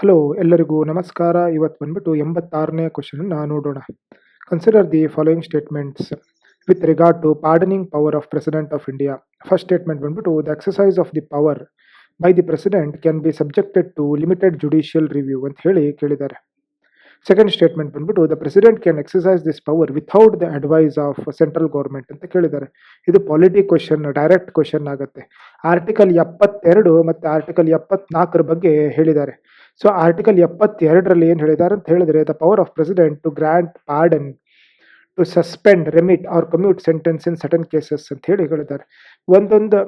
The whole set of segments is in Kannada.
ಹಲೋ ಎಲ್ಲರಿಗೂ ನಮಸ್ಕಾರ. ಇವತ್ತು ಬಂದ್ಬಿಟ್ಟು ಎಂಬತ್ತಾರನೇ ಕ್ವಶನನ್ನು ನೋಡೋಣ. Consider the following statements with regard to pardoning power of president of India first statement ಬಂದ್ಬಿಟ್ಟು the exercise of the power by the president can be subjected to limited judicial review ಅಂತ ಹೇಳಿ ಕೇಳಿದ್ದಾರೆ. ಸೆಕೆಂಡ್ ಸ್ಟೇಟ್ಮೆಂಟ್ ಬಂದ್ಬಿಟ್ಟು the president can exercise this power without the advice of central government ಅಂತ ಕೇಳಿದ್ದಾರೆ. ಇದು ಪಾಲಿಟಿ ಕ್ವಶನ್ ಡೈರೆಕ್ಟ್ ಕ್ವಶನ್ ಆಗುತ್ತೆ. ಆರ್ಟಿಕಲ್ ಎಪ್ಪತ್ತೆರಡು ಮತ್ತು ಆರ್ಟಿಕಲ್ ಎಪ್ಪತ್ನಾಲ್ಕರ ಬಗ್ಗೆ ಹೇಳಿದ್ದಾರೆ. ಸೊ ಆರ್ಟಿಕಲ್ ಎಪ್ಪತ್ತೆರಡರಲ್ಲಿ ಏನು ಹೇಳಿದ್ದಾರೆ ಅಂತ ಹೇಳಿದ್ರೆ the power of president to grant pardon to suspend remit or commute sentence in certain cases ಅಂತ ಹೇಳಿ ಹೇಳಿದ್ದಾರೆ. ಒಂದೊಂದು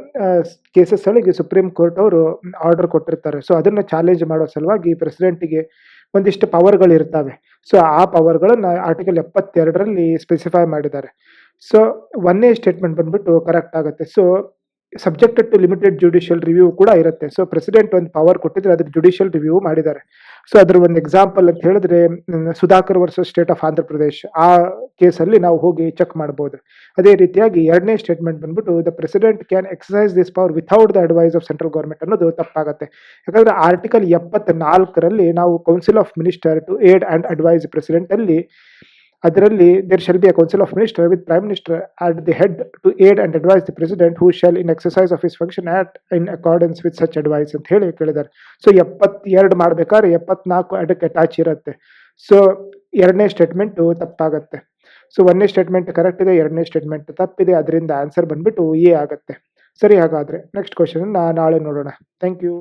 ಕೇಸಸ್ ಗಳಿಗೆ ಸುಪ್ರೀಂ ಕೋರ್ಟ್ ಅವರು ಆರ್ಡರ್ ಕೊಟ್ಟಿರ್ತಾರೆ. ಸೊ ಅದನ್ನು ಚಾಲೆಂಜ್ ಮಾಡೋ ಸಲುವಾಗಿ ಪ್ರೆಸಿಡೆಂಟಿಗೆ ಒಂದಿಷ್ಟು ಪವರ್ಗಳು ಇರ್ತವೆ. ಸೊ ಆ ಪವರ್ಗಳನ್ನು ಆರ್ಟಿಕಲ್ ಎಪ್ಪತ್ತೆರಡರಲ್ಲಿ ಸ್ಪೆಸಿಫೈ ಮಾಡಿದ್ದಾರೆ. ಸೊ ಒಂದೇ ಸ್ಟೇಟ್ಮೆಂಟ್ ಬಂದ್ಬಿಟ್ಟು ಕರೆಕ್ಟ್ ಆಗುತ್ತೆ. So subjected to limited judicial review ಕೂಡ ಇರುತ್ತೆ. ಸೊ ಪ್ರೆಸಿಡೆಂಟ್ ಒಂದು ಪವರ್ ಕೊಟ್ಟಿದ್ರೆ ಅದಕ್ಕೆ ಜುಡಿಷಿಯಲ್ ರಿವ್ಯೂ ಮಾಡಿದ್ದಾರೆ. ಸೊ ಅದ್ರ ಒಂದು ಎಕ್ಸಾಂಪಲ್ ಅಂತ ಹೇಳಿದ್ರೆ Sudhakar versus state of Andhra Pradesh ಆ ಕೇಸಲ್ಲಿ ನಾವು ಹೋಗಿ ಚೆಕ್ ಮಾಡ್ಬೋದು. ಅದೇ ರೀತಿಯಾಗಿ ಎರಡನೇ ಸ್ಟೇಟ್ಮೆಂಟ್ ಬಂದ್ಬಿಟ್ಟು the president can exercise this power without the advice of central government ಅನ್ನೋದು ತಪ್ಪಾಗುತ್ತೆ. ಯಾಕಂದ್ರೆ ಆರ್ಟಿಕಲ್ ಎಪ್ಪತ್ನಾಲ್ಕರಲ್ಲಿ ನಾವು council of minister to aid and advise president ಅಲ್ಲಿ ಅದರಲ್ಲಿ there shall be a council of minister with prime minister at the head to aid and advise the president who shall in exercise of his function act in accordance with such advice ಅಂತ ಹೇಳಿ ಕೇಳಿದ್ದಾರೆ. ಸೊ ಎಪ್ಪತ್ತೆರಡು ಮಾಡ್ಬೇಕಾದ್ರೆ ಎಪ್ಪತ್ನಾಲ್ಕು ಅಡಕ್ಕೆ ಅಟ್ಯಾಚ್ ಇರುತ್ತೆ. ಸೊ ಎರಡನೇ ಸ್ಟೇಟ್ಮೆಂಟು ತಪ್ಪಾಗತ್ತೆ. ಸೊ ಒಂದನೇ ಸ್ಟೇಟ್ಮೆಂಟ್ ಕರೆಕ್ಟ್ ಇದೆ, ಎರಡನೇ ಸ್ಟೇಟ್ಮೆಂಟ್ ತಪ್ಪಿದೆ, ಅದರಿಂದ ಆನ್ಸರ್ ಬಂದ್ಬಿಟ್ಟು ಎ ಆಗುತ್ತೆ. ಸರಿ ಹಾಗಾದರೆ ನೆಕ್ಸ್ಟ್ ಕ್ವಶನ್ ನಾಳೆ ನೋಡೋಣ. Thank you